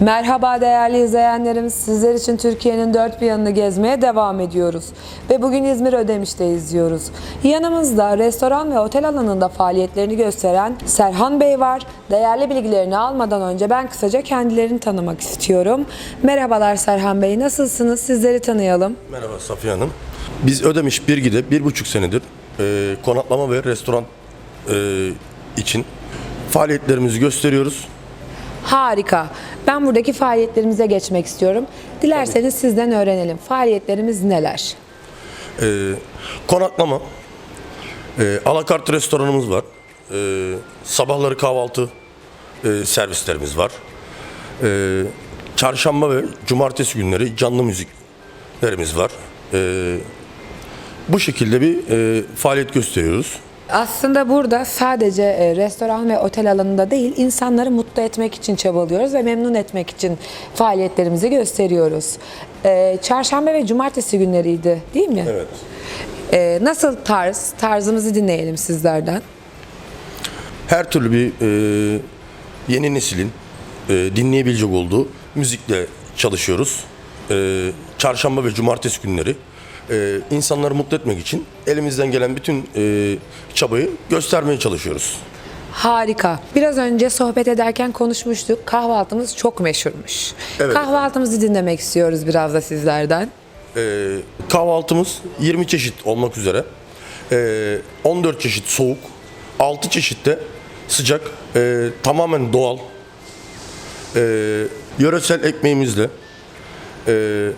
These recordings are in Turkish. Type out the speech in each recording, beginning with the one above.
Merhaba değerli izleyenlerimiz. Sizler için Türkiye'nin dört bir yanını gezmeye devam ediyoruz. Ve bugün İzmir Ödemiş'te izliyoruz. Yanımızda restoran ve otel alanında faaliyetlerini gösteren Serhan Bey var. Değerli bilgilerini almadan önce ben kısaca kendilerini tanımak istiyorum. Merhabalar Serhan Bey, nasılsınız? Sizleri tanıyalım. Merhaba Safiye Hanım. Biz Ödemiş Birgi'de bir buçuk senedir e, konaklama ve restoran e, için faaliyetlerimizi gösteriyoruz. Harika. Ben buradaki faaliyetlerimize geçmek istiyorum. Dilerseniz sizden öğrenelim. Faaliyetlerimiz neler? E, konaklama, e, alakart restoranımız var. E, sabahları kahvaltı e, servislerimiz var. E, çarşamba ve cumartesi günleri canlı müziklerimiz var. E, bu şekilde bir e, faaliyet gösteriyoruz. Aslında burada sadece e, restoran ve otel alanında değil, insanları mutlu etmek için çabalıyoruz ve memnun etmek için faaliyetlerimizi gösteriyoruz. E, Çarşamba ve cumartesi günleriydi değil mi? Evet. E, Nasıl tarz? Tarzımızı dinleyelim sizlerden. her türlü bir e, yeni neslin e, dinleyebilecek olduğu müzikle çalışıyoruz. E, çarşamba ve cumartesi günleri e, insanları mutlu etmek için elimizden gelen bütün e, çabayı göstermeye çalışıyoruz. Harika. Biraz önce sohbet ederken konuşmuştuk. Kahvaltımız çok meşhurmuş. Evet. Kahvaltımızı dinlemek istiyoruz biraz da sizlerden. E, kahvaltımız 20 çeşit olmak üzere e, 14 çeşit soğuk, 6 çeşit de sıcak, e, tamamen doğal, e, yöresel ekmeğimizle, e,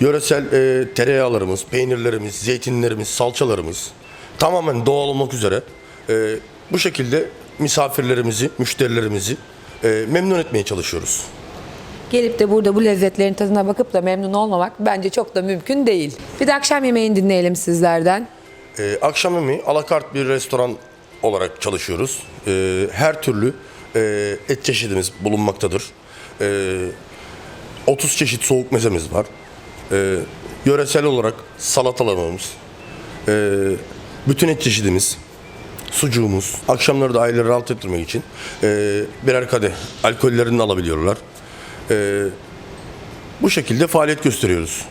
yöresel e, tereyağlarımız, peynirlerimiz, zeytinlerimiz, salçalarımız tamamen doğal olmak üzere e, bu şekilde misafirlerimizi, müşterilerimizi e, memnun etmeye çalışıyoruz. Gelip de burada bu lezzetlerin tadına bakıp da memnun olmamak bence çok da mümkün değil. Bir de akşam yemeğini dinleyelim sizlerden. Ee, akşam yemeği alakart bir restoran olarak çalışıyoruz. Ee, her türlü e, et çeşidimiz bulunmaktadır. Ee, 30 çeşit soğuk mezemiz var. Ee, yöresel olarak salatalarımız, e, bütün et çeşidimiz, sucuğumuz. Akşamları da aileleri rahat ettirmek için e, birer kadeh alkollerini alabiliyorlar. Ee, bu şekilde faaliyet gösteriyoruz.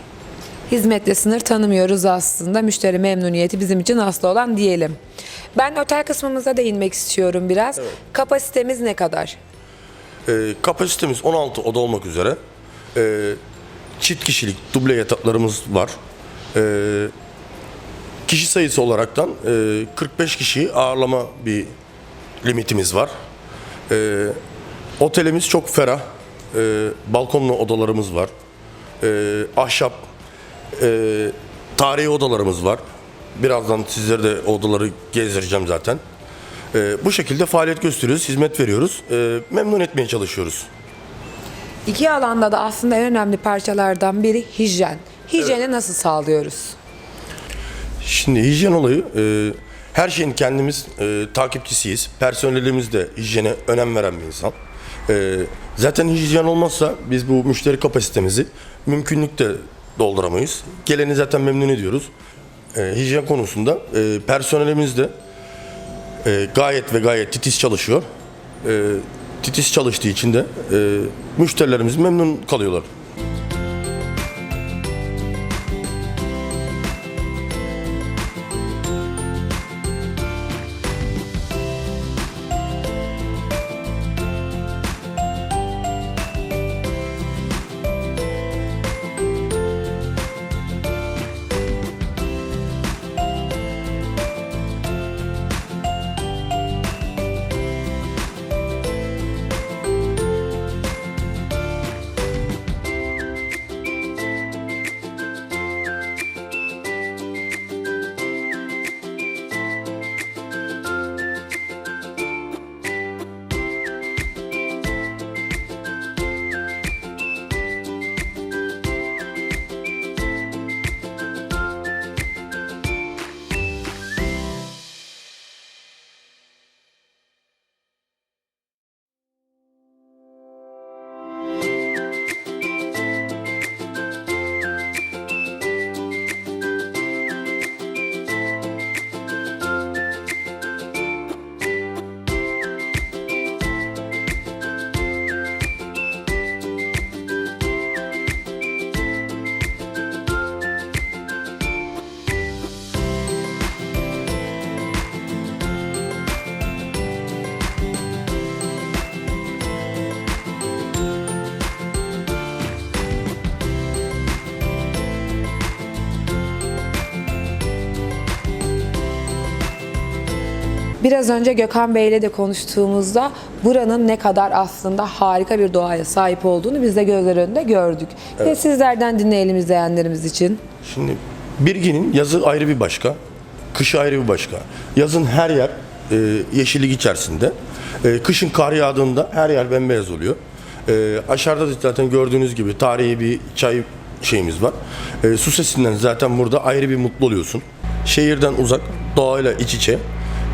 Hizmetle sınır tanımıyoruz aslında. Müşteri memnuniyeti bizim için aslı olan diyelim. Ben otel kısmımıza değinmek istiyorum biraz. Kapasitemiz ne kadar? E, kapasitemiz 16 oda olmak üzere. E, çift kişilik duble yataklarımız var. E, kişi sayısı olaraktan e, 45 kişiyi ağırlama bir limitimiz var. E, otelimiz çok ferah. E, balkonlu odalarımız var. E, ahşap e, tarihi odalarımız var. Birazdan sizlere de odaları gezdireceğim zaten. E, bu şekilde faaliyet gösteriyoruz, hizmet veriyoruz. E, memnun etmeye çalışıyoruz. İki alanda da aslında en önemli parçalardan biri hijyen. Hijyeni nasıl sağlıyoruz? Şimdi hijyen olayı e, her şeyin kendimiz e, takipçisiyiz. Personelimiz de hijyene önem veren bir insan. E, zaten hijyen olmazsa biz bu müşteri kapasitemizi mümkünlükte dolduramayız. Geleni zaten memnun ediyoruz. E, hijyen konusunda e, personelimiz de e, gayet ve gayet titiz çalışıyor. E, titiz çalıştığı için de e, müşterilerimiz memnun kalıyorlar. Biraz önce Gökhan Bey ile de konuştuğumuzda buranın ne kadar aslında harika bir doğaya sahip olduğunu biz de gözler önünde gördük. Ve sizlerden dinleyelim izleyenlerimiz için. Şimdi Birgi'nin yazı ayrı bir başka, kışı ayrı bir başka. Yazın her yer e, yeşillik içerisinde. E, kışın kar yağdığında her yer bembeyaz oluyor. E, aşağıda da zaten gördüğünüz gibi tarihi bir çay şeyimiz var. E, su sesinden zaten burada ayrı bir mutlu oluyorsun. Şehirden uzak, doğayla iç içe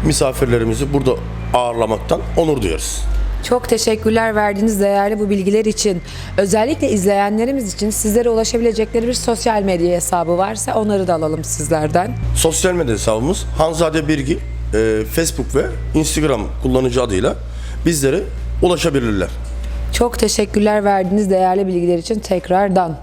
misafirlerimizi burada ağırlamaktan onur duyarız. Çok teşekkürler verdiğiniz değerli bu bilgiler için. Özellikle izleyenlerimiz için sizlere ulaşabilecekleri bir sosyal medya hesabı varsa onları da alalım sizlerden. Sosyal medya hesabımız Hanzade Birgi, e, Facebook ve Instagram kullanıcı adıyla bizlere ulaşabilirler. Çok teşekkürler verdiğiniz değerli bilgiler için tekrardan.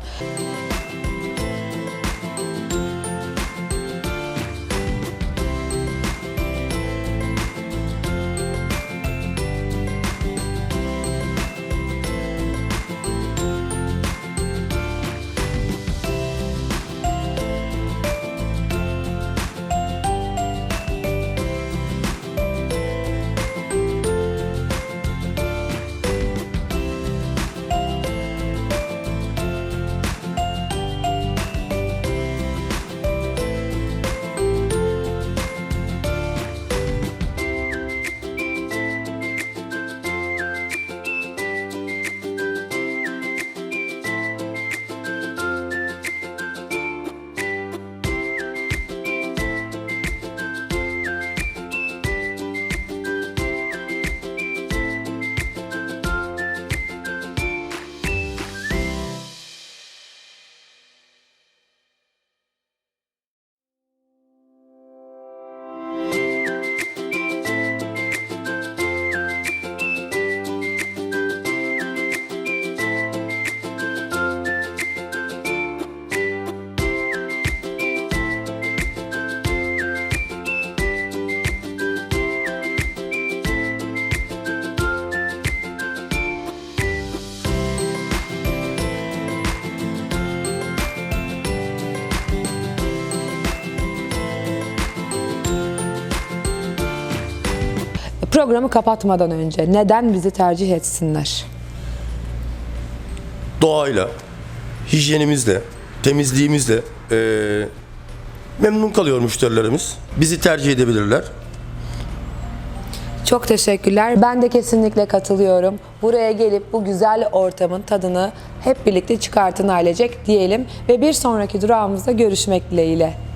Programı kapatmadan önce neden bizi tercih etsinler? Doğayla, hijyenimizle, temizliğimizle e, memnun kalıyor müşterilerimiz. Bizi tercih edebilirler. Çok teşekkürler. Ben de kesinlikle katılıyorum. Buraya gelip bu güzel ortamın tadını hep birlikte çıkartın ailecek diyelim ve bir sonraki durağımızda görüşmek dileğiyle.